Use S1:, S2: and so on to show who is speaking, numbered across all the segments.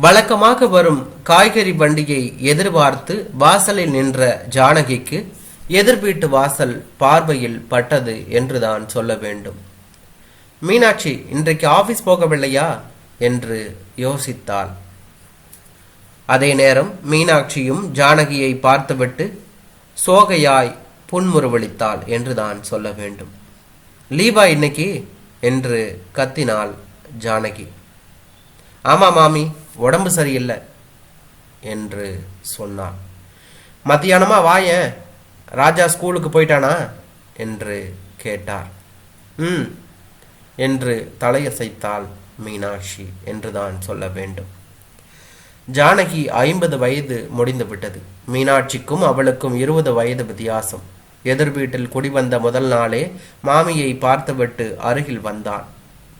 S1: வழக்கமாக வரும் காய்கறி வண்டியை எதிர்பார்த்து வாசலில் நின்ற ஜானகிக்கு எதிர்வீட்டு வாசல் பார்வையில் பட்டது என்றுதான் சொல்ல வேண்டும். மீனாட்சி இன்றைக்கு ஆபீஸ் போகவில்லையா? என்று யோசித்தாள். அதே நேரம் மீனாட்சியும் ஜானகியை பார்த்துவிட்டு சோகையாய் புன்முறுவளித்தாள் என்றுதான் சொல்ல வேண்டும். லீவா இன்னைக்கு? என்று கத்தினாள் ஜானகி. ஆமா மாமி உடம்பு சரியில்லை என்று சொன்னாள் மத்தியானமா வாயேன் ராஜா ஸ்கூலுக்கு போயிட்டானா என்று கேட்டார். ம் என்று தலையசைத்தாள் மீனாட்சி என்றுதான் சொல்ல வேண்டும். ஜானகி ஐம்பது வயது முடிந்துவிட்டது மீனாட்சிக்கும் அவளுக்கும் இருபது வயது வித்தியாசம். எதிர் வீட்டில் குடிவந்த முதல் நாளே மாமியை பார்த்துவிட்டு அருகில் வந்தான்.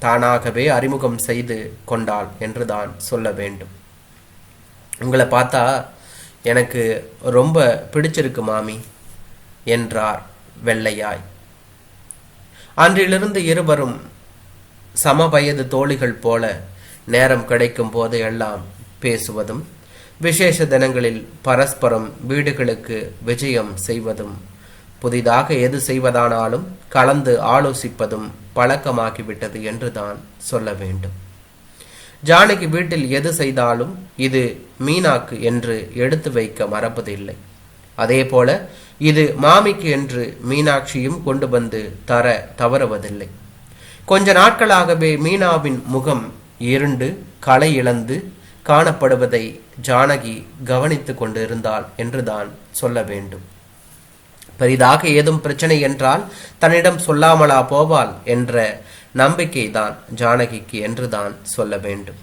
S1: தானாகவே அறிமுகம் செய்து கொண்டாள் என்றுதான் சொல்ல வேண்டும். உங்களை பார்த்தா எனக்கு ரொம்ப பிடிச்சிருக்கு மாமி என்றார் வெள்ளையாய். அன்றிலிருந்து இருவரும் சம வயது தோழிகள் போல நேரம் கிடைக்கும் போது எல்லாம் பேசுவதும் விசேஷ தினங்களில் பரஸ்பரம் வீடுகளுக்கு விஜயம் செய்வதும் புதிதாக எது செய்வதானாலும் கலந்து ஆலோசிப்பதும் பழக்கமாகிவிட்டது என்றுதான் சொல்ல வேண்டும். ஜானகி வீட்டில் எது செய்தாலும் இது மீனாக்கு என்று எடுத்து வைக்க மறப்பதில்லை. அதே போல இது மாமிக்கு என்று மீனாட்சியும் கொண்டு வந்து தர தவறுவதில்லை. கொஞ்ச நாட்களாகவே மீனாவின் முகம் இருண்டு களை இழந்து காணப்படுவதை ஜானகி கவனித்து கொண்டிருந்தாள் என்றுதான் சொல்ல வேண்டும். பெரிதாக ஏதும் பிரச்சனை என்றால் தன்னிடம் சொல்லாமலா போவாள் என்ற நம்பிக்கைதான் ஜானகிக்கு என்றுதான் சொல்ல வேண்டும்.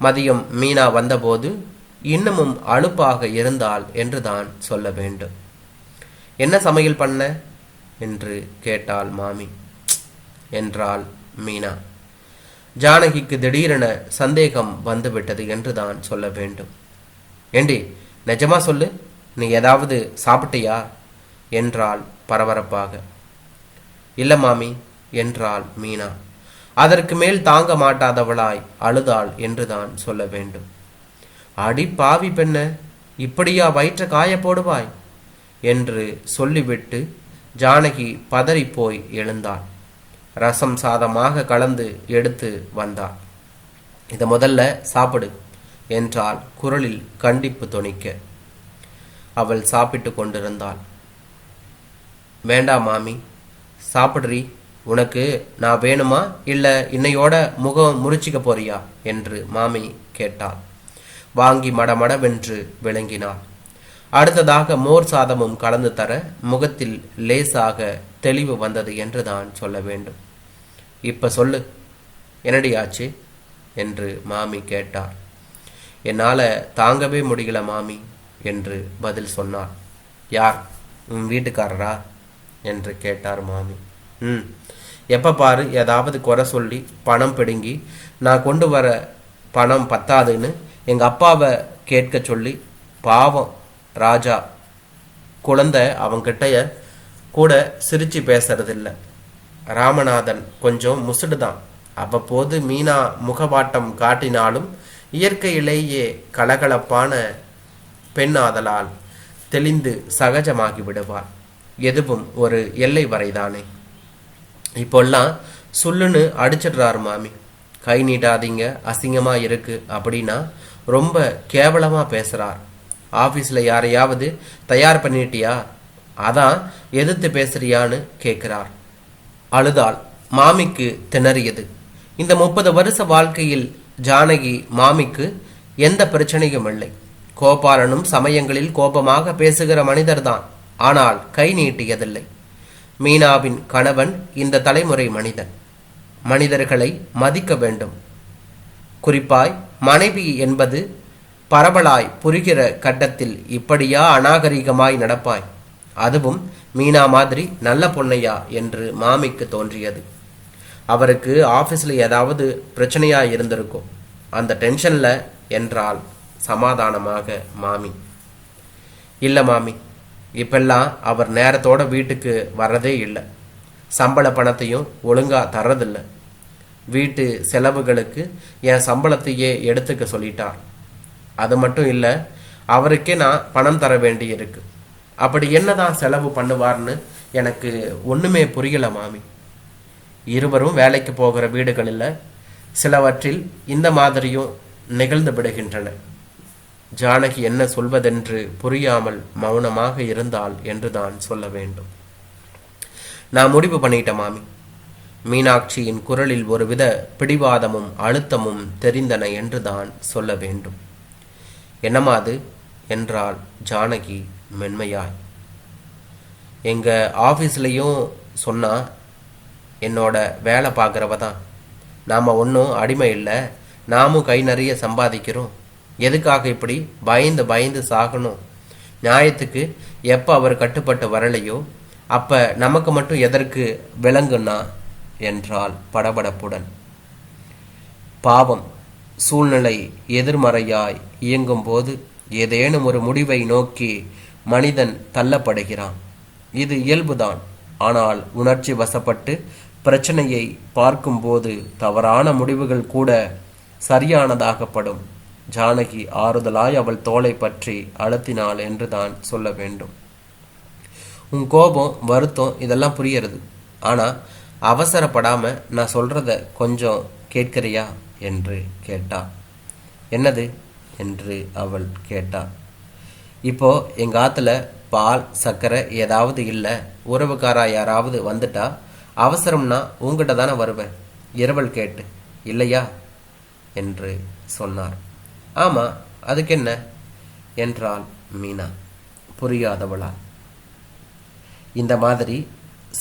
S1: மதியம் மீனா வந்தபோது இன்னமும் அலுப்பாக இருந்தாள் என்றுதான் சொல்ல வேண்டும். என்ன சமையல் பண்ண? என்று கேட்டாள் மாமி. என்றாள் மீனா. ஜானகிக்கு திடீரென சந்தேகம் வந்துவிட்டது என்றுதான் சொல்ல வேண்டும். ஏண்டி நிஜமா சொல்லு. நீ ஏதாவது சாப்பிட்டியா? என்றாள் பரபரப்பாக. இல்ல மாமி என்றாள் மீனா. அதற்கு மேல் தாங்க மாட்டாதவளாய் அழுதாள் என்றுதான் சொல்ல வேண்டும். அடி பாவி பெண்ண இப்படியா வயிற்ற காய போடுவாய்? என்று சொல்லிவிட்டு ஜானகி பதறிப்போய் எழுந்தாள். ரசம் சாதமாக கலந்து எடுத்து வந்தாள். இதை முதல்ல சாப்பிடு என்றாள் குரலில் கண்டிப்பு தொனிக்க. அவள் சாப்பிட்டு கொண்டிருந்தாள். வேண்டாம் மாமி. சாப்பிட்றி. உனக்கு நான் வேணுமா? இல்லை இன்னையோட முகம் முறிச்சிக்க போறியா? என்று மாமி கேட்டாள். வாங்கி மடமடவென்று விளங்கினாள். அடுத்ததாக மோர் சாதமும் கலந்து தர முகத்தில் லேசாக தெளிவு வந்தது என்று தான் சொல்ல வேண்டும். இப்ப சொல்லு. என்னடி ஆச்சு? என்று மாமி கேட்டார் என்னால் தாங்கவே முடியல மாமி என்று பதில் சொன்னார் யார்? உன் வீட்டுக்காரரா? என்று கேட்டார் மாமி. ம் எப்போ பாரு ஏதாவது குறை சொல்லி பணம் பிடுங்கி நான் கொண்டு வர பணம் பத்தாதுன்னு எங்கள் அப்பாவை கேட்க சொல்லி பாவம் ராஜா குழந்தை அவங்கிட்டைய கூட சிரித்து பேசுறதில்ல. ராமநாதன் கொஞ்சம் முசுடு தான் அவ்வப்போது மீனா முகவாட்டம் காட்டினாலும் இயற்கையிலேயே கலகலப்பான பெண் ஆதலால் தெளிந்து சகஜமாகி விடுவார் எதுவும் ஒரு எல்லை வரைதானே? இப்போல்லாம் சொல்லுன்னு அடிச்சிடுறாரு மாமி. கை நீட்டாதீங்க அசிங்கமாக இருக்கு அப்படின்னா ரொம்ப கேவலமாக பேசுகிறார் ஆஃபீஸில் யாரையாவது தயார் பண்ணிட்டியா? அதான் எதிர்த்து பேசுறியான்னு கேட்குறார் அழுதாள் மாமிக்கு திணறியது. இந்த முப்பது வருஷ வாழ்க்கையில் ஜானகி மாமிக்கு எந்த பிரச்சனையும் இல்லை. கோபாலனும் சமயங்களில் கோபமாக பேசுகிற மனிதர்தான். ஆனால் கை நீட்டியதில்லை. மீனாவின் கணவன் இந்த தலைமுறை மனிதன். மனிதர்களை மதிக்க வேண்டும். குறிப்பாய் மனைவி என்பது பரவலாய் புரிகிற கட்டத்தில் இப்படியா அநாகரிகமாய் நடப்பாய்? அதுவும் மீனா மாதிரி நல்ல பொண்ணையா என்று மாமிக்கு தோன்றியது. அவருக்கு ஆஃபீஸில் ஏதாவது பிரச்சனையா இருந்திருக்கும். அந்த டென்ஷன்ல என்றால் சமாதானமாக மாமி. இல்லை மாமி இப்பெல்லாம் அவர் நேரத்தோட வீட்டுக்கு வர்றதே இல்லை. சம்பள பணத்தையும் ஒழுங்கா தர்றதில்ல. வீட்டு செலவுகளுக்கு என் சம்பளத்தையே எடுத்துக்க சொல்லிட்டார். அது மட்டும் இல்லை அவருக்கே நான் பணம் தர வேண்டி இருக்கு அப்படி என்னதான் செலவு பண்ணுவார்னு எனக்கு ஒண்ணுமே புரியல மாமி. இருவரும் வேலைக்கு போகிற வீடுகளில் சிலவற்றில் இந்த மாதிரியும் நிகழ்ந்து விடுகின்றன. ஜானகி என்ன சொல்வதென்று புரியாமல் மௌனமாக இருந்தாள் என்றுதான் சொல்ல வேண்டும். நான் முடிவு பண்ணிட்டேன் மாமி. மீனாட்சியின் குரலில் ஒருவித பிடிவாதமும் அழுத்தமும் தெரிந்தன என்றுதான் சொல்ல வேண்டும். என்னமாது அது? என்றாள் ஜானகி மென்மையாய். எங்க ஆஃபீஸ்லேயும் சொன்னா என்னோட வேலை பார்க்குறவ தான். நாம் ஒன்றும் அடிமை இல்லை. நாமும் கை நிறைய சம்பாதிக்கிறோம். எதுக்காக இப்படி பயந்து பயந்து சாகணும்? நியாயத்துக்கு எப்போ அவர் கட்டுப்பட்டு வரலையோ அப்போ நமக்கு மட்டும் எதற்கு விளங்குன்னா என்றால் படபடப்புடன். பாவம் சூழ்நிலை எதிர்மறையாய் இயங்கும்போது ஏதேனும் ஒரு முடிவை நோக்கி மனிதன் தள்ளப்படுகிறான். இது இயல்புதான். ஆனால் உணர்ச்சி வசப்பட்டு பிரச்சனையை பார்க்கும்போது தவறான முடிவுகள் கூட சரியானதாகப்படும். ஜானகி ஆறுதலாய் அவள் தோலை பற்றி அழுத்தினாள் என்று தான் சொல்ல வேண்டும். உன் கோபம் வருத்தம் இதெல்லாம் புரியறது. ஆனா அவசரப்படாம நான் சொல்றத கொஞ்சம் கேட்கிறியா? என்று கேட்டா. என்னது? என்று அவள் கேட்டா. இப்போ எங்க ஆத்துல பால் சர்க்கரை ஏதாவது இல்லை உறவுக்காரா யாராவது வந்துட்டா அவசரம்னா உங்ககிட்ட தானே வருவேன். இரவல் கேட்டு இல்லையா? என்று சொன்னார். ஆமா அதுக்கு என்ன என்றாள் மீனா புரியாதவளால். இந்த மாதிரி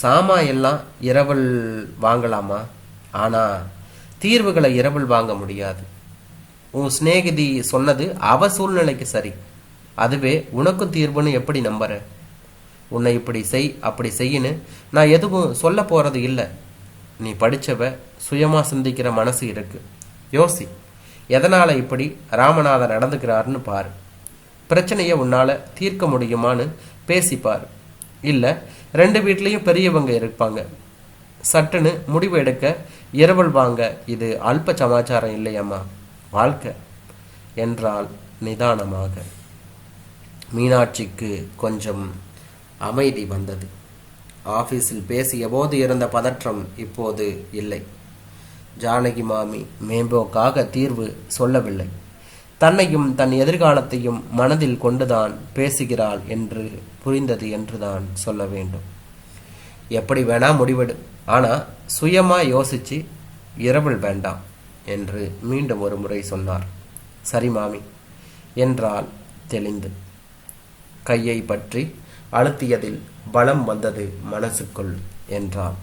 S1: சாமா எல்லாம் இரவல் வாங்கலாமா? ஆனா தீர்வுகளை இரவல் வாங்க முடியாது. உன் சிநேகிதி சொன்னது அவ சூழ்நிலைக்கு சரி. அதுவே உனக்கும் தீர்வுன்னு எப்படி நம்புற? உன்னை இப்படி செய் அப்படி செய்யின்னு நான் எதுவும் சொல்ல போறது இல்லை. நீ படிச்சவ சுயமா சிந்திக்கிற மனசு இருக்கு. யோசி. எதனால் இப்படி ராமநாதன் நடந்துக்கிறாருன்னு பாரு. பிரச்சனையை உன்னால் தீர்க்க முடியுமான்னு பேசிப்பார். இல்லை ரெண்டு வீட்லேயும் பெரியவங்க இருப்பாங்க. சட்டுன்னு முடிவு எடுக்க இரவல் வாங்க. இது அல்ப சமாச்சாரம் இல்லையம்மா. வாழ்க்கை என்றால் நிதானமாக. மீனாட்சிக்கு கொஞ்சம் அமைதி வந்தது. ஆஃபீஸில் பேசிய போது இருந்த பதற்றம் இப்போது இல்லை. ஜானகி மாமி மேம்போக்காக தீர்வு சொல்லவில்லை. தன்னையும் தன் எதிர்காலத்தையும் மனதில் கொண்டுதான் பேசுகிறாள் என்று புரிந்தது என்றுதான் சொல்ல வேண்டும். எப்படி வேணா முடிவெடு. ஆனால் சுயமாக யோசிச்சு இரவல் வேண்டாம் என்று மீண்டும் ஒரு முறை சொன்னார். சரி மாமி என்றால் தெளிந்து. கையை பற்றி அழுத்தியதில் பலம் வந்தது மனசுக்குள் என்றாள்.